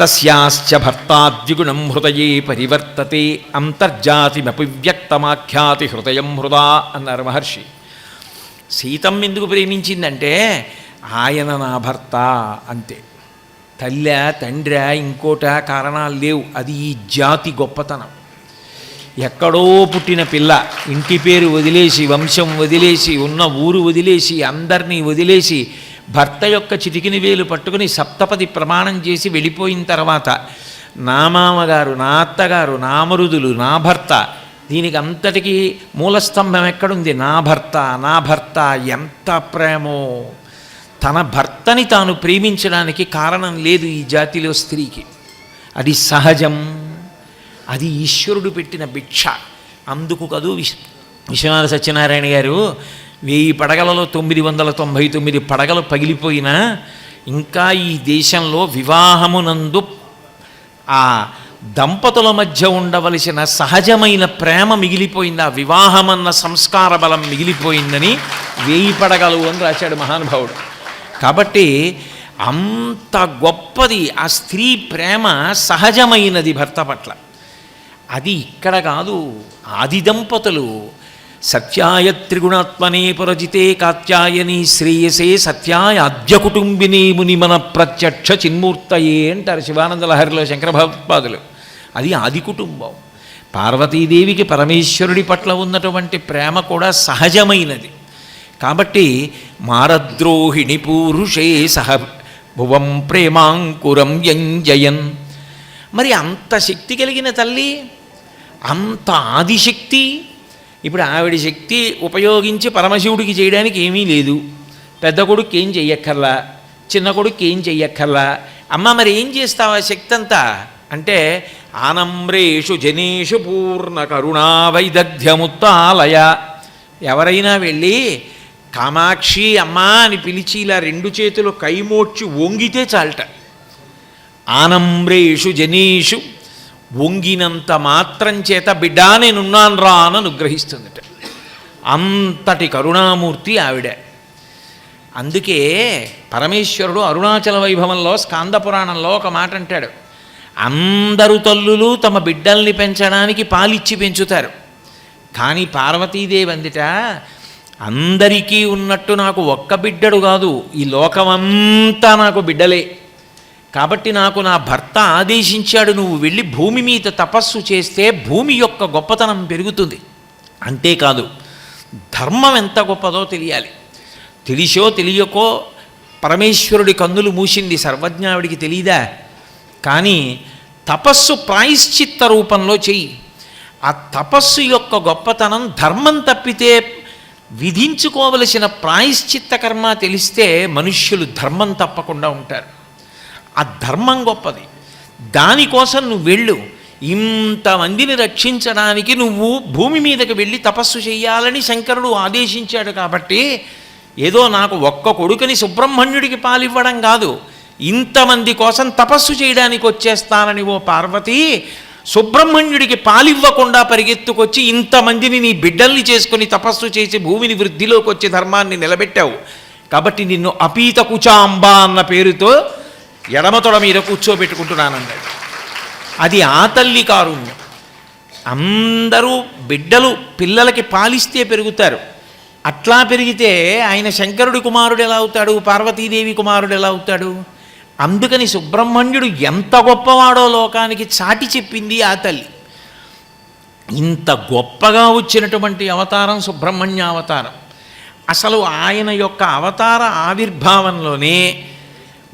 తస్యాశ్చ భర్తాద్విగుణం హృదయే పరివర్తతే అంతర్జాతిమపి వ్యక్తమాఖ్యాతి హృదయం హృదా అన్నారు మహర్షి సీతమ్మ ఎందుకు ప్రేమించిందంటే ఆయన నా భర్త అంతే. తల్లి తండ్రి ఇంకోట కారణాలు లేవు. అది ఈ జాతి గొప్పతనం. ఎక్కడో పుట్టిన పిల్ల ఇంటి పేరు వదిలేసి వంశం వదిలేసి ఉన్న ఊరు వదిలేసి అందరినీ వదిలేసి భర్త యొక్క చిటికిని వేలు పట్టుకుని సప్తపది ప్రమాణం చేసి వెళ్ళిపోయిన తర్వాత నా మామగారు నా అత్తగారు నా మరుదులు నా భర్త దీనికి అంతటికీ మూలస్తంభం ఎక్కడుంది? నా భర్త నా భర్త ఎంత ప్రేమో! తన భర్తని తాను ప్రేమించడానికి కారణం లేదు ఈ జాతిలో స్త్రీకి. అది సహజం. అది ఈశ్వరుడు పెట్టిన భిక్ష. అందుకు కదూ విశ్వనాథ సత్యనారాయణ గారు వెయ్యి పడగలలో తొమ్మిది వందల తొంభై తొమ్మిది పడగలు పగిలిపోయినా ఇంకా ఈ దేశంలో వివాహమునందు ఆ దంపతుల మధ్య ఉండవలసిన సహజమైన ప్రేమ మిగిలిపోయింది ఆ వివాహమన్న సంస్కార బలం మిగిలిపోయిందని వేయి పడగలు అని రాశాడు మహానుభావుడు. కాబట్టి అంత గొప్పది ఆ స్త్రీ ప్రేమ సహజమైనది భర్త పట్ల. అది ఇక్కడ కాదు ఆది దంపతులు సత్యాయ త్రిగుణాత్మనే పురజితే కాత్యాయని శ్రేయసే సత్యాయ అద్య కుటుంబిని మునిమన ప్రత్యక్ష చిన్మూర్తయే అంటారు శివానంద లహరిలో శంకరభగవత్పాదులు అది ఆది కుటుంబం. పార్వతీదేవికి పరమేశ్వరుడి పట్ల ఉన్నటువంటి ప్రేమ కూడా సహజమైనది. కాబట్టి మారద్రోహిణి పూరుషే సహ భువం ప్రేమాంకురం వ్యంజయన్ మరి అంత శక్తి కలిగిన తల్లి అంత ఆదిశక్తి ఇప్పుడు ఆవిడ శక్తి ఉపయోగించి పరమశివుడికి చేయడానికి ఏమీ లేదు. పెద్ద కొడుకు ఏం చెయ్యక్కర్లా చిన్న కొడుకు ఏం చెయ్యక్కర్లా. అమ్మ మరి ఏం చేస్తావు ఆ శక్తి అంతా అంటే ఆనమ్రేషు జనేషు పూర్ణ కరుణా వైదగ్ధ్యముత్తాలయ ఎవరైనా వెళ్ళి కామాక్షి అమ్మా అని పిలిచి ఇలా రెండు చేతులు కైమోడ్చి వంగితే చాలట. ఆనమ్రేషు జనేషు వంగినంత మాత్రం చేత బిడ్డా నేనున్నాను రా అని అనుగ్రహిస్తుందిట. అంతటి కరుణామూర్తి ఆవిడ. అందుకే పరమేశ్వరుడు అరుణాచల వైభవంలో స్కాంద పురాణంలో ఒక మాట అంటాడు. అందరు తల్లులు తమ బిడ్డల్ని పెంచడానికి పాలిచ్చి పెంచుతారు. కానీ పార్వతీదేవి అందిట అందరికీ ఉన్నట్టు నాకు ఒక్క బిడ్డడు కాదు ఈ లోకమంతా నాకు బిడ్డలే. కాబట్టి నాకు నా భర్త ఆదేశించాడు నువ్వు వెళ్ళి భూమి మీద తపస్సు చేస్తే భూమి యొక్క గొప్పతనం పెరుగుతుంది. అంతేకాదు ధర్మం ఎంత గొప్పదో తెలియాలి. తెలిసో తెలియకో పరమేశ్వరుడి కన్నులు మూసింది సర్వజ్ఞావిడికి తెలియదా కానీ తపస్సు ప్రాయశ్చిత్త రూపంలో చెయ్యి. ఆ తపస్సు యొక్క గొప్పతనం ధర్మం తప్పితే విధించుకోవలసిన ప్రాయశ్చిత్త కర్మ తెలిస్తే మనుష్యులు ధర్మం తప్పకుండా ఉంటారు. ఆ ధర్మం గొప్పది. దానికోసం నువ్వు వెళ్ళు. ఇంతమందిని రక్షించడానికి నువ్వు భూమి మీదకి వెళ్ళి తపస్సు చేయాలని శంకరుడు ఆదేశించాడు కాబట్టి ఏదో నాకు ఒక్క కొడుకుని సుబ్రహ్మణ్యుడికి పాలివ్వడం కాదు. ఇంతమంది కోసం తపస్సు చేయడానికి వచ్చేస్తానని ఓ పార్వతి సుబ్రహ్మణ్యుడికి పాలివ్వకుండా పరిగెత్తుకొచ్చి ఇంతమందిని నీ బిడ్డల్ని చేసుకుని తపస్సు చేసి భూమిని వృద్ధిలోకి వచ్చి ధర్మాన్ని నిలబెట్టావు. కాబట్టి నిన్ను అపీత కుచాంబ అన్న పేరుతో ఎడమతొడ మీద కూర్చోబెట్టుకుంటున్నానన్నాడు అది ఆ తల్లి కారుణ్యం. అందరూ బిడ్డలు పిల్లలకి పాలిస్తే పెరుగుతారు. అట్లా పెరిగితే ఆయన శంకరుడి కుమారుడు ఎలా అవుతాడు? పార్వతీదేవి కుమారుడు ఎలా అవుతాడు? అందుకని సుబ్రహ్మణ్యుడు ఎంత గొప్పవాడో లోకానికి చాటి చెప్పింది ఆ తల్లి. ఇంత గొప్పగా వచ్చినటువంటి అవతారం సుబ్రహ్మణ్య అవతారం. అసలు ఆయన యొక్క అవతార ఆవిర్భావంలోనే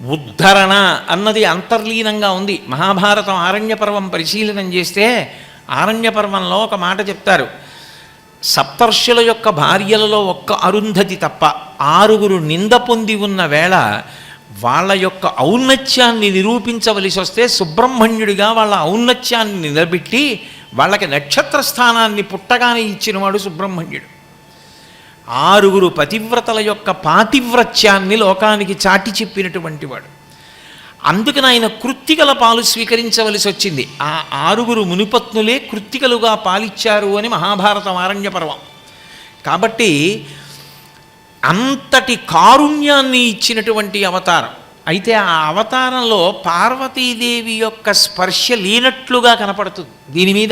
ఉద్ధరణ అన్నది అంతర్లీనంగా ఉంది. మహాభారతం ఆరణ్యపర్వం పరిశీలనం చేస్తే ఆరణ్యపర్వంలో ఒక మాట చెప్తారు. సప్తర్షుల యొక్క భార్యలలో ఒక్క అరుంధతి తప్ప ఆరుగురు నింద పొంది ఉన్న వేళ వాళ్ళ యొక్క ఔన్నత్యాన్ని నిరూపించవలసి వస్తే సుబ్రహ్మణ్యుడిగా వాళ్ళ ఔన్నత్యాన్ని నిలబెట్టి వాళ్ళకి నక్షత్ర స్థానాన్ని పుట్టగానే ఇచ్చినవాడు సుబ్రహ్మణ్యుడు. ఆరుగురు పతివ్రతల యొక్క పాతివ్రత్యాన్ని లోకానికి చాటి చెప్పినటువంటి వాడు. అందుకని ఆయన కృత్తికల పాలు స్వీకరించవలసి వచ్చింది. ఆ ఆరుగురు మునిపత్నులే కృత్తికలుగా పాలిచ్చారు అని మహాభారతం ఆరణ్య పర్వం. కాబట్టి అంతటి కారుణ్యాన్ని ఇచ్చినటువంటి అవతారం. అయితే ఆ అవతారంలో పార్వతీదేవి యొక్క స్పర్శ లేనట్లుగా కనపడుతుంది. దీని మీద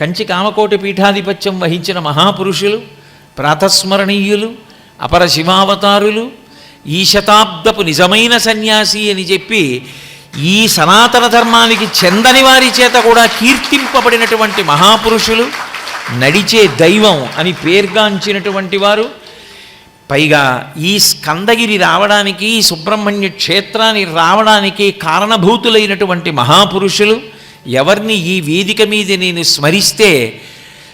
కంచి కామకోటి పీఠాధిపత్యం వహించిన మహాపురుషులు ప్రాతస్మరణీయులు అపర శివావతారులు ఈ శతాబ్దపు నిజమైన సన్యాసి అని చెప్పి ఈ సనాతన ధర్మానికి చెందని వారి చేత కూడా కీర్తింపబడినటువంటి మహాపురుషులు నడిచే దైవం అని పేర్గాంచినటువంటి వారు. పైగా ఈ స్కందగిరి రావడానికి ఈ సుబ్రహ్మణ్య క్షేత్రానికి రావడానికి కారణభూతులైనటువంటి మహాపురుషులు ఎవరిని ఈ వేదిక మీద నేను స్మరిస్తే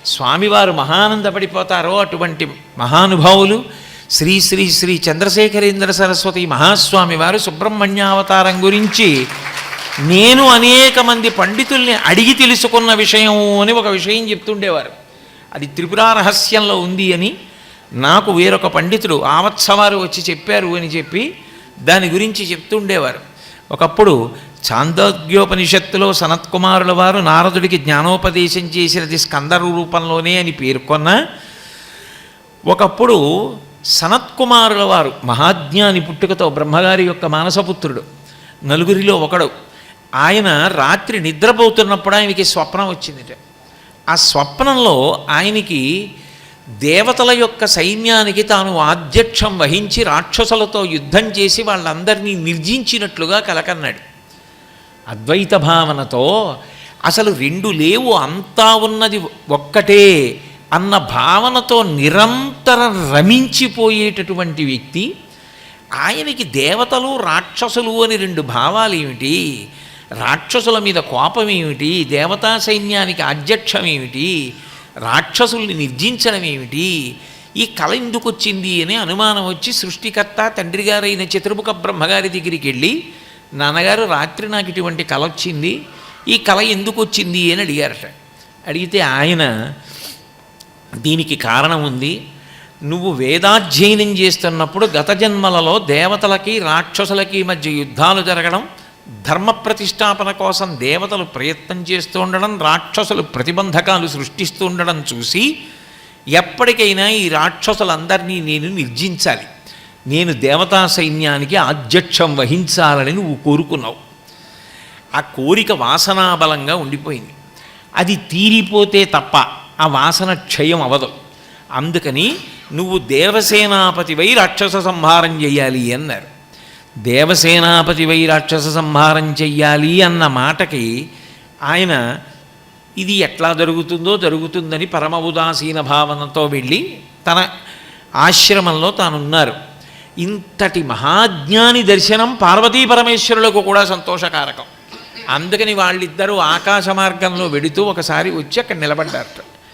స్వామివారు మహానందపడిపోతారో అటువంటి మహానుభావులు శ్రీ శ్రీ శ్రీ చంద్రశేఖరేంద్ర సరస్వతి మహాస్వామి వారు సుబ్రహ్మణ్యావతారం గురించి నేను అనేక మంది పండితుల్ని అడిగి తెలుసుకున్న విషయం అని ఒక విషయం చెప్తుండేవారు. అది త్రిపుర రహస్యంలో ఉంది అని నాకు వేరొక పండితుడు ఆవత్సవారు వచ్చి చెప్పారు అని చెప్పి దాని గురించి చెప్తుండేవారు. ఒకప్పుడు చాందోగ్యోపనిషత్తులో సనత్కుమారుల వారు నారదుడికి జ్ఞానోపదేశం చేసినది స్కందరు రూపంలోనే అని పేర్కొన్న ఒకప్పుడు సనత్కుమారుల వారు మహాజ్ఞాని పుట్టుకతో బ్రహ్మగారి యొక్క మానసపుత్రుడు. నలుగురిలో ఒకడు. ఆయన రాత్రి నిద్రపోతున్నప్పుడు ఆయనకి స్వప్నం వచ్చిందిట. ఆ స్వప్నంలో ఆయనకి దేవతల యొక్క సైన్యానికి తాను ఆధ్యక్షం వహించి రాక్షసులతో యుద్ధం చేసి వాళ్ళందరినీ నిర్జించినట్లుగా కలకన్నాడు. అద్వైత భావనతో అసలు రెండు లేవు అంతా ఉన్నది ఒక్కటే అన్న భావనతో నిరంతరం రమించిపోయేటటువంటి వ్యక్తి ఆయనకి దేవతలు రాక్షసులు అని రెండు భావాలు ఏమిటి రాక్షసుల మీద కోపం ఏమిటి దేవతా సైన్యానికి అధ్యక్షం ఏమిటి రాక్షసుల్ని నిర్జించడం ఏమిటి ఈ కళ ఎందుకు వచ్చింది అని అనుమానం వచ్చి సృష్టికర్త తండ్రి గారైన చతుర్ముఖ బ్రహ్మగారి దగ్గరికి వెళ్ళి నాన్నగారు రాత్రి నాకు ఇటువంటి కళ వచ్చింది. ఈ కళ ఎందుకు వచ్చింది అని అడిగారట. అడిగితే ఆయన దీనికి కారణం ఉంది. నువ్వు వేదాధ్యయనం చేస్తున్నప్పుడు గత జన్మలలో దేవతలకి రాక్షసులకి మధ్య యుద్ధాలు జరగడం ధర్మ ప్రతిష్టాపన కోసం దేవతలు ప్రయత్నం చేస్తూ ఉండడం రాక్షసులు ప్రతిబంధకాలు సృష్టిస్తూ ఉండడం చూసి ఎప్పటికైనా ఈ రాక్షసులందరినీ నేను నిర్జించాలి. నేను దేవతా సైన్యానికి ఆధ్యక్షం వహించాలని నువ్వు కోరుకున్నావు. ఆ కోరిక వాసనాబలంగా ఉండిపోయింది. అది తీరిపోతే తప్ప ఆ వాసన క్షయం అవదు. అందుకని నువ్వు దేవసేనాపతివై రాక్షస సంహారం చెయ్యాలి అన్నారు. దేవసేనాపతివై రాక్షస సంహారం చెయ్యాలి అన్న మాటకి ఆయన ఇది ఎట్లా జరుగుతుందో జరుగుతుందని పరమ ఉదాసీన భావనతో వెళ్ళి తన ఆశ్రమంలో తానున్నారు. ఇంతటి మహాజ్ఞాని దర్శనం పార్వతీ పరమేశ్వరులకు కూడా సంతోషకారకం. అందుకని వాళ్ళిద్దరూ ఆకాశ మార్గంలో వెడుతూ ఒకసారి వచ్చి అక్కడ నిలబడ్డారట.